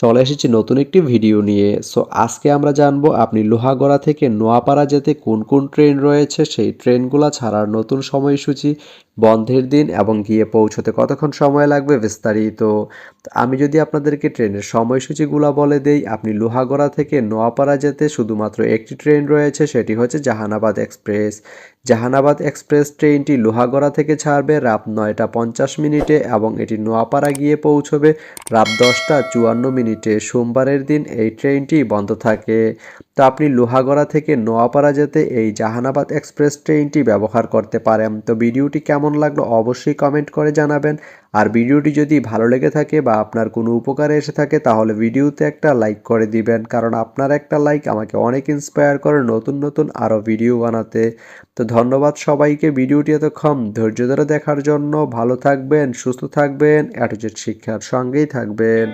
চলে এসেছি নতুন একটি ভিডিও নিয়ে। সো আজকে আমরা জানব আপনি লোহাগড়া থেকে নোয়াপাড়া যেতে কোন কোন ট্রেন রয়েছে, সেই ট্রেনগুলো ছাড়ার নতুন সময়সূচি, বন্ধের দিন এবং গিয়ে পৌঁছতে কতক্ষণ সময় লাগবে বিস্তারিত। আমি যদি আপনাদেরকে ট্রেনের সময়সূচিগুলো বলে দেই, আপনি লোহাগড়া থেকে নোয়াপাড়া যেতে শুধুমাত্র একটি ট্রেন রয়েছে, সেটি হচ্ছে জাহানাবাদ এক্সপ্রেস। জাহানাবাদ এক্সপ্রেস ট্রেনটি লোহাগড়া থেকে ছাড়বে রাত নয়টা পঞ্চাশ মিনিটে এবং এটি নোয়াপাড়া গিয়ে পৌঁছবে রাত দশটা চুয়ান্ন মিনিটে। সোমবারের দিন এই ট্রেনটি বন্ধ থাকে। তো আপনি লোহাগড়া থেকে নোয়াপাড়া যেতে এই জাহানাবাদ এক্সপ্রেস ট্রেনটি ব্যবহার করতে পারেন। তো ভিডিওটি কেমন লাগল অবশ্যই কমেন্ট করে জানাবেন। আর ভিডিওটি যদি ভালো লেগে থাকে বা আপনার কোনো উপকারে এসে থাকে তাহলে ভিডিওতে একটা লাইক করে দিবেন। কারণ আপনার একটা লাইক আমাকে অনেক ইন্সপায়ার করে নতুন নতুন আরও ভিডিও বানাতে। তো ধন্যবাদ সবাইকে ভিডিওটি এতক্ষণ ধৈর্য ধরে দেখার জন্য। ভালো থাকবেন, সুস্থ থাকবেন অ্যাটোজেট শিক্ষার সঙ্গেই থাকবেন।